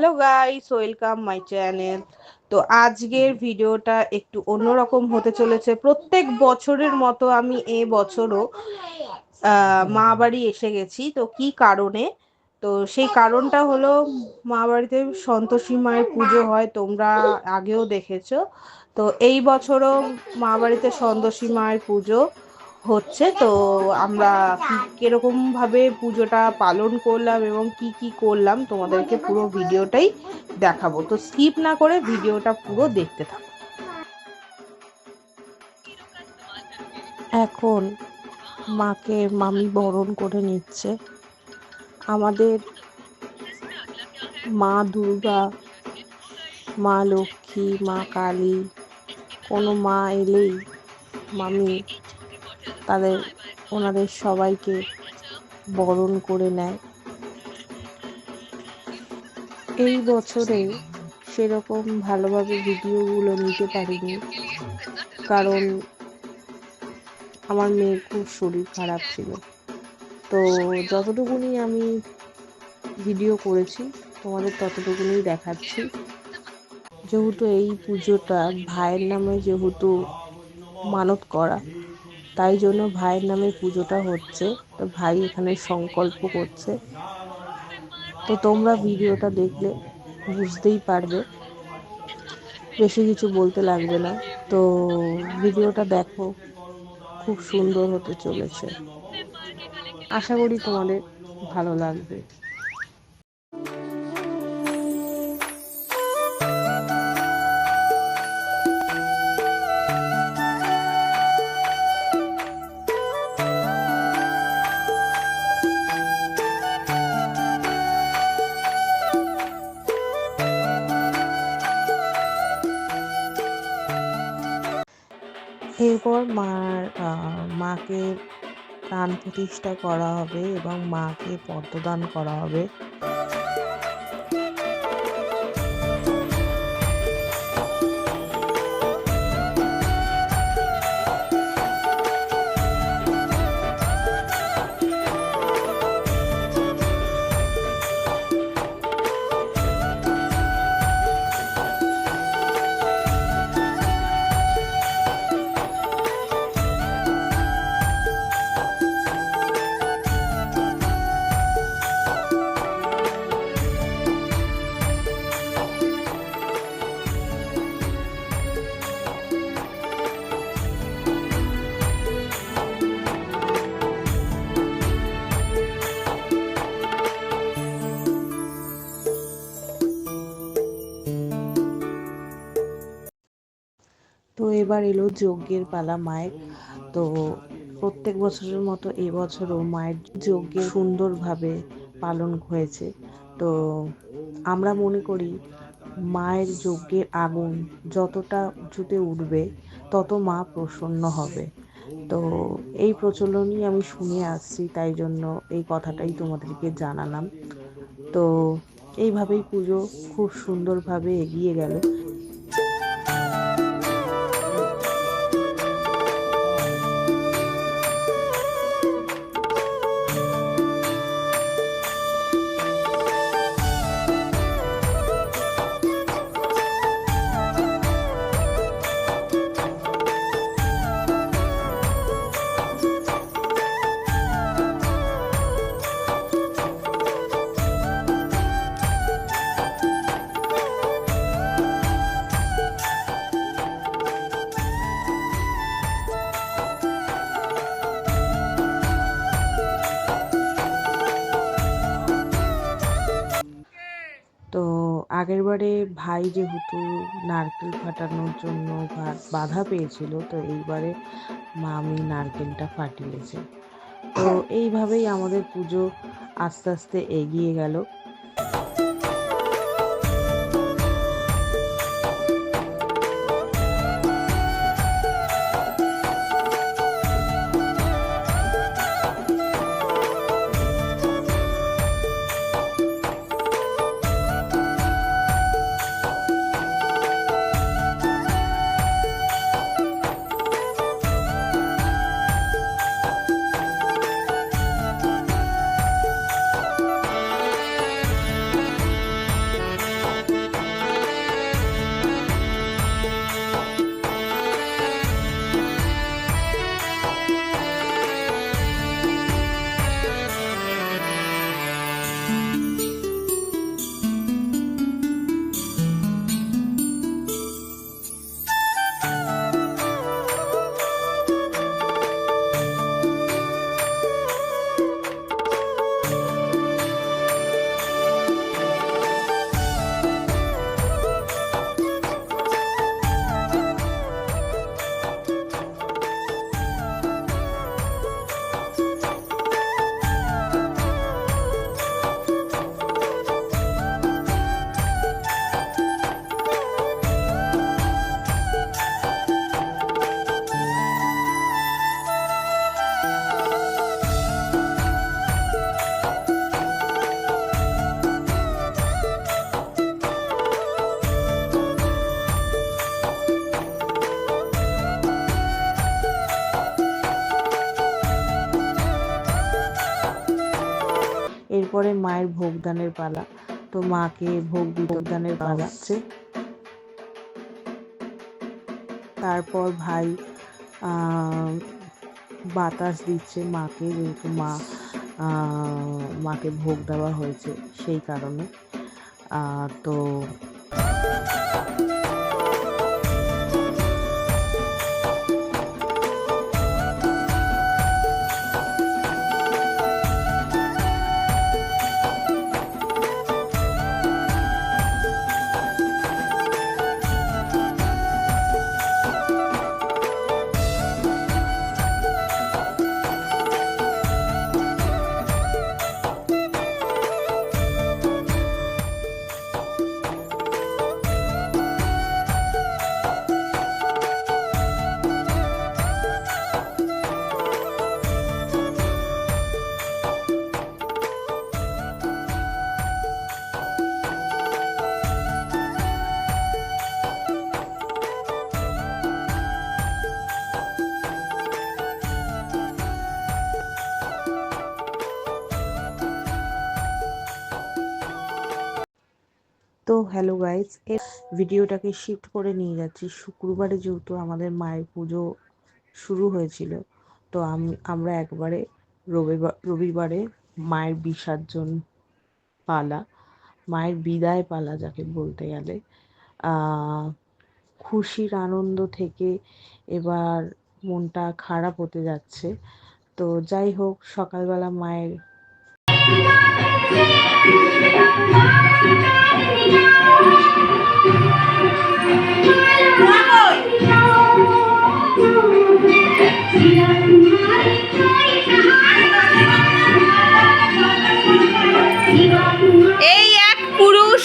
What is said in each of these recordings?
Hello guys welcome my channel তো আজকের ভিডিওটা একটু অন্যরকম হতে চলেছে। প্রত্যেক বছরের মতো আমি এ বছরও মা বাড়ি এসে গেছি। তো কি কারণে? তো সেই কারণটা হলো মা বাড়িতে সন্তোষী মায়ের পুজো হয়, তোমরা আগেও দেখেছ। তো এই বছরও মা বাড়িতে সন্তোষী মায়ের পুজো হচ্ছে। তো আমরা কীরকম ভাবে পুজোটা পালন করলাম এবং কি কি করলাম তোমাদেরকে পুরো ভিডিওটাই দেখাবো। তো স্কিপ না করে ভিডিওটা পুরো দেখতে থাকো। এখন মাকে মামি বরণ করে নিচ্ছে। আমাদের মা দুর্গা, মা লক্ষ্মী, মা কালী, কোনো মা এলেই মামি তাদের, ওনাদের সবাইকে বরণ করে নেয়। এই বছরে সেরকম ভালোভাবে ভিডিওগুলো নিতে পারিনি, কারণ আমার মেয়ের খুব শরীর খারাপ ছিল। তো যতটুকুনি আমি ভিডিও করেছি, তোমাদের ততটুকুনি দেখাচ্ছি। যেহেতু এই পুজোটা ভাইয়ের নামে যেহেতু মানত করা তাই জন্য ভাইয়ের নামে পুজোটা হচ্ছে। তো ভাই এখানে সংকল্প করছে। তো তোমরা ভিডিওটা দেখলে বুঝতেই পারবে। বেশি কিছু বলতে লাগবে না। তো ভিডিওটা দেখো, খুব সুন্দর হতে চলেছে। আশা করি তোমাদের ভালো লাগবে। প্রাণ প্রতিষ্ঠা করা হবে এবং মাকে পদ্মদান করা হবে। তো এবার এলো যজ্ঞের পালা মায়ের। তো প্রত্যেক বছরের মতো এবছরও মায়ের যজ্ঞের সুন্দরভাবে পালন হয়েছে। তো আমরা মনে করি মায়ের যজ্ঞের আগুন যতটা উঁচুতে উঠবে, তত মা প্রসন্ন হবে। তো এই প্রচলনই আমি শুনে আসছি, তাই জন্য এই কথাটাই তোমাদেরকে জানালাম। তো এইভাবেই পুজো খুব সুন্দরভাবে এগিয়ে গেল। আগের ভাই যেহেতু নারকেল ফাটানোর জন্য বাধা পেয়েছিল, তো এইবারে মামি নারকেলটা ফাটিয়েছে। তো এইভাবেই আমাদের পুজো আস্তে আস্তে এগিয়ে গেল। এরপরে মায়ের ভোগদানের পালা। তো মাকে ভোগ বিভোগদানের পালা হচ্ছে। তারপর ভাই বাতাস দিচ্ছে মাকে যেহেতু মা মাকে ভোগ দেওয়া হয়েছে সেই কারণে। তো তো হ্যালো গাইস এর ভিডিওটাকে শিফট করে নিয়ে যাচ্ছি। শুক্রবারে যেহেতু আমাদের মায়ের পুজো শুরু হয়েছিল, তো আমি, আমরা একবারে রবিবার, রবিবারে মায়ের বিসর্জন পালা, মায়ের বিদায় পালা যাকে বলতে গেলে। খুশির আনন্দ থেকে এবার মনটা খারাপ হতে যাচ্ছে। তো যাই হোক, সকালবেলা মায়ের এই এক পুরুষ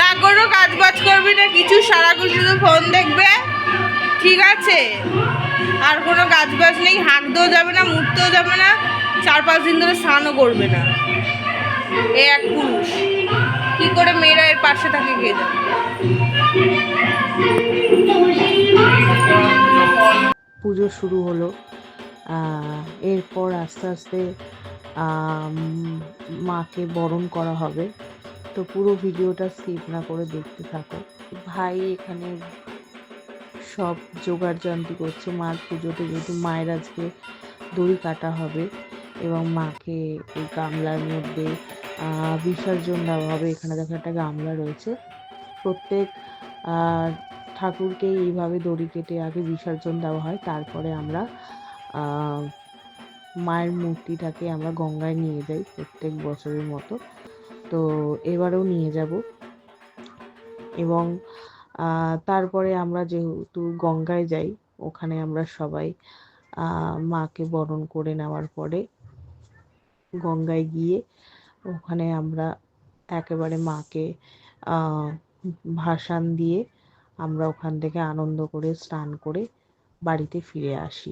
না কোনো কাজ বাজ করবি না, কিছু সারাক্ষণ শুধু ফোন দেখবে। ঠিক আছে? আর কোনো কাজ বাজ নেই, হাঁকতেও যাবে না, মুড়তেও যাবে না। চার পাঁচ দিন ধরে স্নানও করবে না। এ এক পুরুষ। কি করে মেয়েরা এর পাশে থাকে জানে? পুজো শুরু হলো। এরপর আস্তে আস্তে মাকে বরণ করা হবে। তো পুরো ভিডিওটা স্কিপ না করে দেখতে থাকো। ভাই এখানে সব জোগাড় জান্তি করছে। মার পুজোতে যেহেতু মায়ের আজকে দড়ি কাটা হবে। এবং মাকে এই গামলার মধ্যে বিসর্জন দেওয়া হবে। এখানে দেখো একটা গামলা রয়েছে। প্রত্যেক ঠাকুরকে এইভাবে দড়ি কেটে আগে বিসর্জন দেওয়া হয়। তারপরে আমরা মায়ের মূর্তিটাকে আমরা গঙ্গায় নিয়ে যাই প্রত্যেক বছরের মতো। তো এবারেও নিয়ে যাব। এবং তারপরে আমরা যেহেতু গঙ্গায় যাই, ওখানে আমরা সবাই মাকে বরণ করে নেওয়ার পরে গঙ্গায় গিয়ে ওখানে আমরা একেবারে মাকে ভাসান দিয়ে আমরা ওখান থেকে আনন্দ করে, স্নান করে বাড়িতে ফিরে আসি।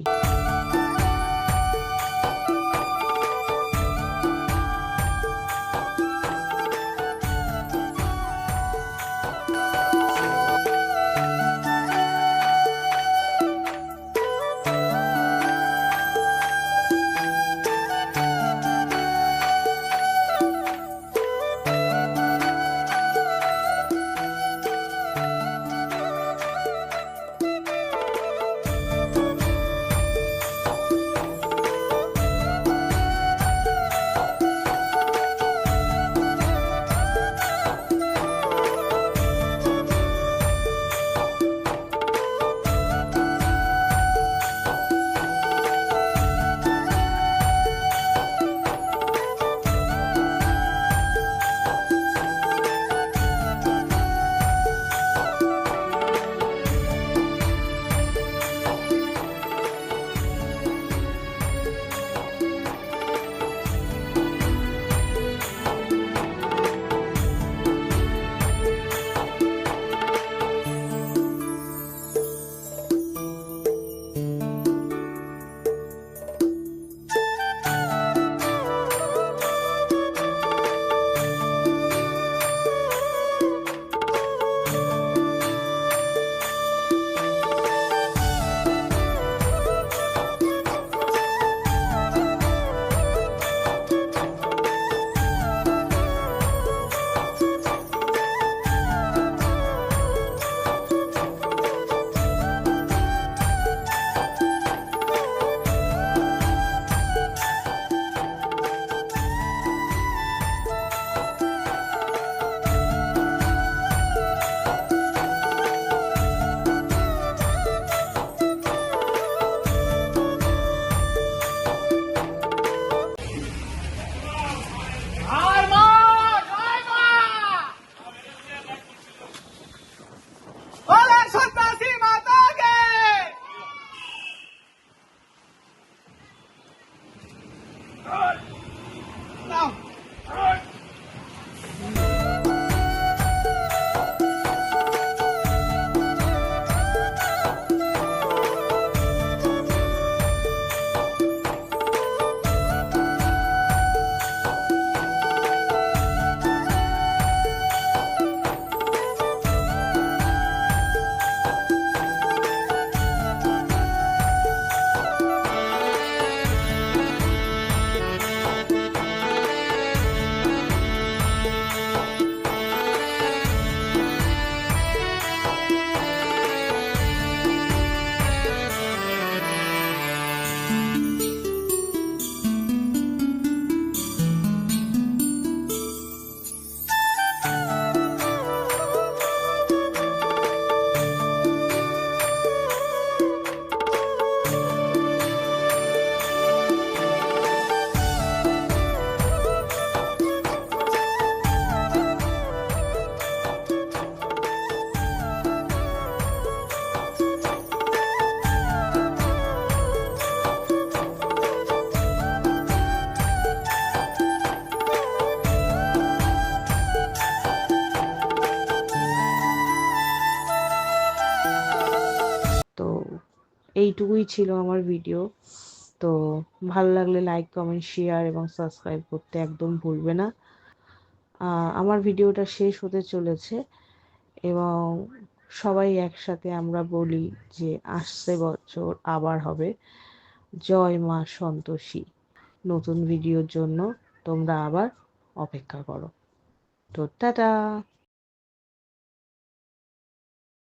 ছিল আমার ভিডিও তো ভালো লাগলে লাইক কমেন্ট শেয়ার এবং সাবস্ক্রাইব করতে একদম ভুলবে না। আমার ভিডিওটা শেষ হতে চলেছে এবং সবাই একসাথে আমরা বলি যে আসছে বছর আবার হবে। জয় মা সন্তোষী। নতুন ভিডিওর জন্য তোমরা আবার অপেক্ষা করো। তো টাটা!